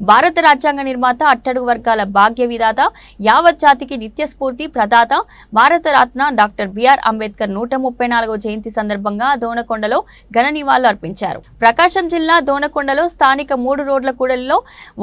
భారత రాజ్యాంగ నిర్మాత అట్టడుగు వర్గాల భాగ్య విధాత యావత్ జాతికి నిత్య స్ఫూర్తి ప్రదాత భారత రత్న డాక్టర్ బిఆర్ అంబేద్కర్ నూట ముప్పై నాలుగవ జయంతి సందర్భంగా దోనకొండలో ఘన నివాళులు అర్పించారు. ప్రకాశం జిల్లా దోనకొండలో స్థానిక మూడు రోడ్ల కూడలిలో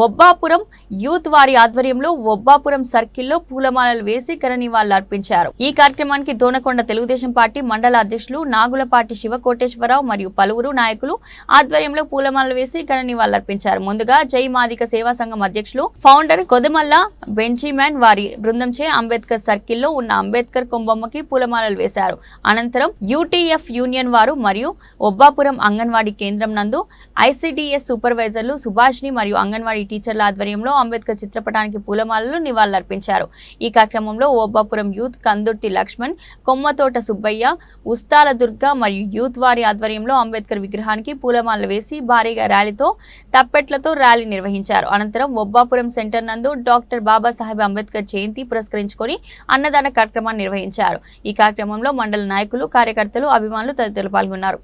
ఒబ్బాపురం యూత్ వారి ఆధ్వర్యంలో ఒబ్బాపురం సర్కిల్లో పూలమాలలు వేసి ఘన నివాళులు అర్పించారు. ఈ కార్యక్రమానికి దోనకొండ తెలుగుదేశం పార్టీ మండల అధ్యక్షులు నాగులపాటి శివకోటేశ్వరరావు మరియు పలువురు నాయకులు ఆధ్వర్యంలో పూలమాలలు వేసి ఘన నివాళులర్పించారు ముందుగా జై మాదిక సేవా సంఘం అధ్యక్షులు ఫౌండర్ కొదమల్ల బెంచిమ్యాన్ వారి బృందంచే అంబేద్కర్ సర్కిల్లో ఉన్న అంబేద్కర్ కుంభమ్మకి పూలమాలలు వేశారు. అనంతరం యూటీఎఫ్ యూనియన్ వారు మరియు ఒబ్బాపురం అంగన్వాడీ కేంద్రం నందు ఐసిడిఎస్ సూపర్వైజర్లు సుభాష్ని మరియు అంగన్వాడీ టీచర్ల ఆధ్వర్యంలో అంబేద్కర్ చిత్రపటానికి పూలమాలలు నివాళులర్పించారు. ఈ కార్యక్రమంలో ఒబ్బాపురం యూత్ కందుర్తి లక్ష్మణ్ కొమ్మతోట సుబ్బయ్య ఉస్తాల దుర్గ మరియు యూత్ వారి ఆధ్వర్యంలో అంబేద్కర్ విగ్రహానికి పూలమాలలు వేసి భారీగా ర్యాలీతో తప్పెట్లతో ర్యాలీ నిర్వహించారు. అనంతరం ఒబ్బాపురం సెంటర్ నందు డాక్టర్ బాబాసాహెబ్ అంబేద్కర్ జయంతి పురస్కరించుకొని అన్నదాన కార్యక్రమాన్ని నిర్వహించారు. ఈ కార్యక్రమంలో మండల నాయకులు కార్యకర్తలు అభిమానులు తదితరులు పాల్గొన్నారు.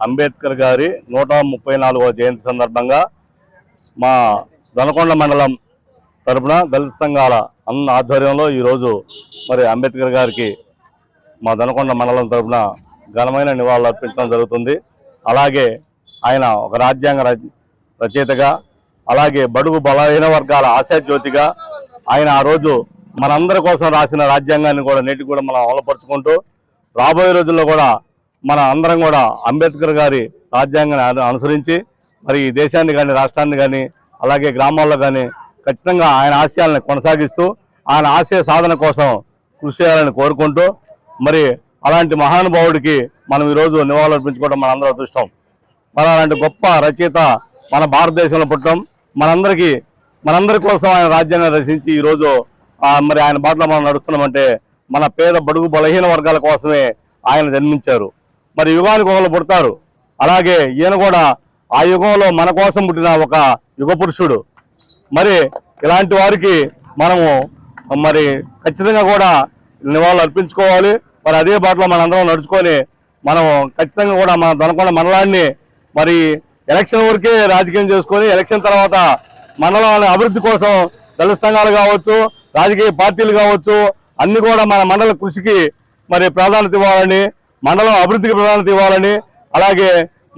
అంబేద్కర్ గారి నూట ముప్పై నాలుగవ జయంతి సందర్భంగా మా దొనకొండ మండలం తరపున దళిత సంఘాల అన్న ఆధ్వర్యంలో ఈరోజు మరి అంబేద్కర్ గారికి మా దొనకొండ మండలం తరపున ఘనమైన నివాళులు అర్పించడం జరుగుతుంది. అలాగే ఆయన ఒక రాజ్యాంగ రచయితగా అలాగే బడుగు బలహీన వర్గాల ఆశాజ్యోతిగా ఆయన ఆ రోజు మనందరి కోసం రాసిన రాజ్యాంగాన్ని కూడా నేటికి కూడా మనం అమలుపరుచుకుంటూ రాబోయే రోజుల్లో కూడా మన అందరం కూడా అంబేద్కర్ గారి రాజ్యాంగాన్ని అనుసరించి మరి ఈ దేశాన్ని కానీ రాష్ట్రాన్ని కానీ అలాగే గ్రామాల్లో కానీ ఖచ్చితంగా ఆయన ఆశయాలను కొనసాగిస్తూ ఆయన ఆశయ సాధన కోసం కృషి చేయాలని కోరుకుంటూ మరి అలాంటి మహానుభావుడికి మనం ఈరోజు నివాళులర్పించుకోవడం మనందరూ అదృష్టం. మరి అలాంటి గొప్ప రచయిత మన భారతదేశంలో పుట్టడం మనందరికీ మనందరి కోసం ఆయన రాజ్యాన్ని రచించి ఈరోజు మరి ఆయన బాటలో మనం నడుస్తున్నామంటే మన పేద బడుగు బలహీన వర్గాల కోసమే ఆయన జన్మించారు. మరి యుగానికి ఒకళ్ళు పుడతారు. అలాగే ఈయన కూడా ఆ యుగంలో మన కోసం పుట్టిన ఒక యుగ పురుషుడు. మరి ఇలాంటి వారికి మనము మరి ఖచ్చితంగా కూడా నివాళులు అర్పించుకోవాలి మరి అదే బాటలో మనందరం నడుచుకొని మనం ఖచ్చితంగా కూడా మన దొనకొండ మండలాన్ని మరి ఎలక్షన్ వరకే రాజకీయం చేసుకొని ఎలక్షన్ తర్వాత మండలాల అభివృద్ధి కోసం దళిత సంఘాలు కావచ్చు రాజకీయ పార్టీలు కావచ్చు అన్ని కూడా మన మండల కృషికి మరి ప్రాధాన్యత ఇవ్వాలని మండలం అభివృద్ధికి ప్రాధాన్యత ఇవ్వాలని అలాగే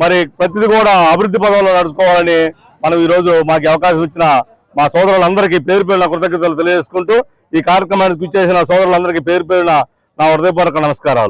మరి ప్రతిదీ కూడా అభివృద్ధి పదంలో నడుచుకోవాలని మనం ఈరోజు మాకు అవకాశం ఇచ్చిన మా సోదరులందరికీ పేరు పేరున కృతజ్ఞతలు తెలియజేసుకుంటూ ఈ కార్యక్రమానికి ఇచ్చేసిన సోదరులందరికీ పేరు పేరున நான் ஒரு பேருக்கு நமஸ்காரம்